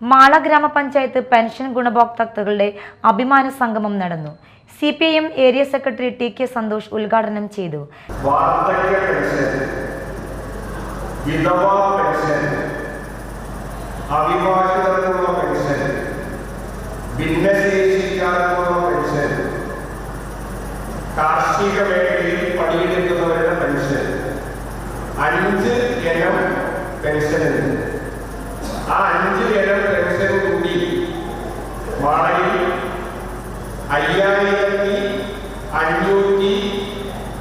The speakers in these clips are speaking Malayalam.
മാള ഗ്രാമപഞ്ചായത്ത് പെൻഷൻ ഗുണഭോക്താക്കളുടെ അഭിമാന സംഗമം നടന്നു. C P I M area secretary T K Santhosh ഉദ്ഘാടനം ചെയ്തു. കാർഷിക മേഖലയിൽ പണിയെടുക്കുന്നവരുടെ പെൻഷൻ അഞ്ച് ഇനം പെൻഷൻ ആ അഞ്ച് ഇനം വാടകയിൽ അയ്യായിരത്തി അഞ്ഞൂറ്റി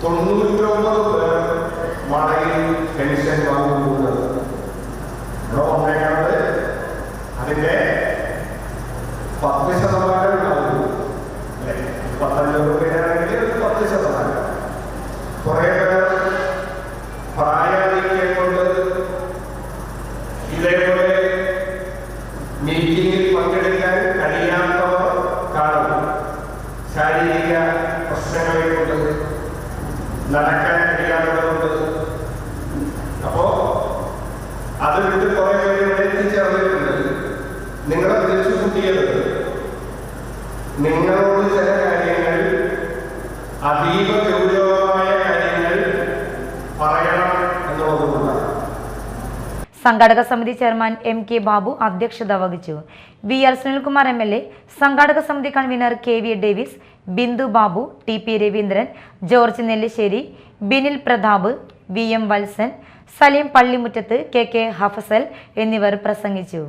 തൊണ്ണൂറ്റൊമ്പത് പേർ വാടകയിൽ പെൻഷൻ വാങ്ങുന്നുണ്ട്. വന്നേക്കുന്നത് അതിന്റെ പത്ത് ശതമാനം ഉണ്ടാവും. അല്ലേ? പത്തഞ്ഞൂറ് പേരാണെങ്കിൽ ഒരു പത്ത് ശതമാനം. കുറെ പേർ പ്രായാധിക്യം ഇതേപോലെ മീറ്റിംഗിൽ പ്രശ്നങ്ങളെ കൊണ്ട് നടക്കാൻ കഴിയാത്തതുകൊണ്ട്. അപ്പോ അത് വിട്ട് കുറെ പേര് എത്തിച്ചേർന്നിട്ടുണ്ട്. നിങ്ങളെ വിളിച്ചു കൂട്ടിയത് നിങ്ങളോട് ചില കാര്യങ്ങൾ അതീവ സംഘാടക സമിതി ചെയർമാൻ എം കെ ബാബു അധ്യക്ഷത വഹിച്ചു. V R Sunilkumar M L A സംഘാടക സമിതി convener K V Davis Bindu Babu T P Raveendran George Nellissery Binil Prathap V M Valsan Saleem Pallimuttath K K Hafsal എന്നിവർ പ്രസംഗിച്ചു.